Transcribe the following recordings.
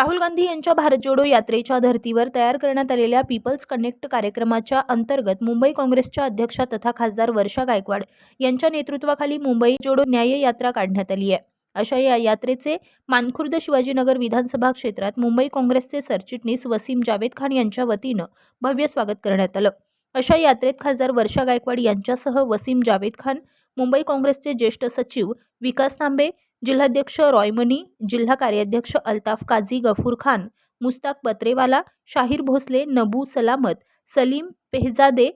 राहुल गांधी यांच्या भारत जोडो यात्रेच्या धर्तीवर तयार करण्यात आलेल्या पीपल्स कनेक्ट कार्यक्रमाच्या अंतर्गत मुंबई काँग्रेसच्या अध्यक्षा तथा खासदार वर्षा गायकवाड यांच्या नेतृत्वाखाली मुंबई जोडो न्याय यात्रा काढण्यात आली आहे. अशा या यात्रेचे मानखुर्द शिवाजीनगर विधानसभा क्षेत्रात मुंबई काँग्रेसचे सरचिटणीस वसीम जावेद खान यांच्या वतीनं भव्य स्वागत करण्यात आलं. अशा यात्रेत खासदार वर्षा गायकवाड यांच्यासह वसीम जावेद खान मुंबई काँग्रेसचे ज्येष्ठ सचिव विकास तांबे जिल्हाध्यक्ष रॉयमनी जिल्हा कार्याध्यक्ष अल्ताफ काझी गफूर खान मुस्ताक बत्रेवाला शाहीर भोसले नबू सलामत सलीम पेहजादे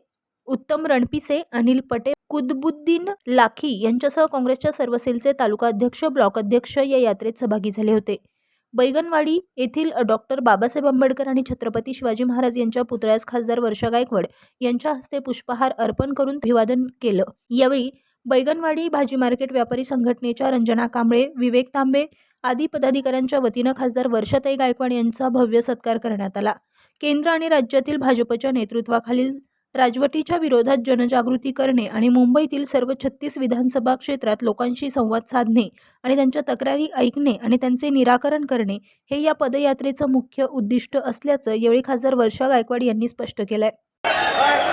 उत्तम रणपिसे अनिल पटेल कुतबुद्दीन लाखी यांच्यासह काँग्रेसच्या सर्व सेलचे तालुका अध्यक्ष ब्लॉक अध्यक्ष या यात्रेत सहभागी झाले होते. बैगनवाडी येथील डॉक्टर बाबासाहेब आंबेडकर आणि छत्रपती शिवाजी महाराज यांच्या पुतळ्यास खासदार वर्षा गायकवाड यांच्या हस्ते पुष्पहार अर्पण करून अभिवादन केलं. यावेळी बैगनवाडी भाजी मार्केट व्यापारी संघटनेच्या रंजना कांबळे विवेक तांबे आदी पदाधिकाऱ्यांच्या वतीनं खासदार वर्षाताई गायकवाड यांचा भव्य सत्कार करण्यात आला. केंद्र आणि राज्यातील भाजपच्या नेतृत्वाखालील राजवटीच्या विरोधात जनजागृती करणे आणि मुंबईतील सर्व छत्तीस विधानसभा क्षेत्रात लोकांशी संवाद साधणे आणि त्यांच्या तक्रारी ऐकणे आणि त्यांचे निराकरण करणे हे या पदयात्रेचं मुख्य उद्दिष्ट असल्याचं यावेळी खासदार वर्षा गायकवाड यांनी स्पष्ट केलं आहे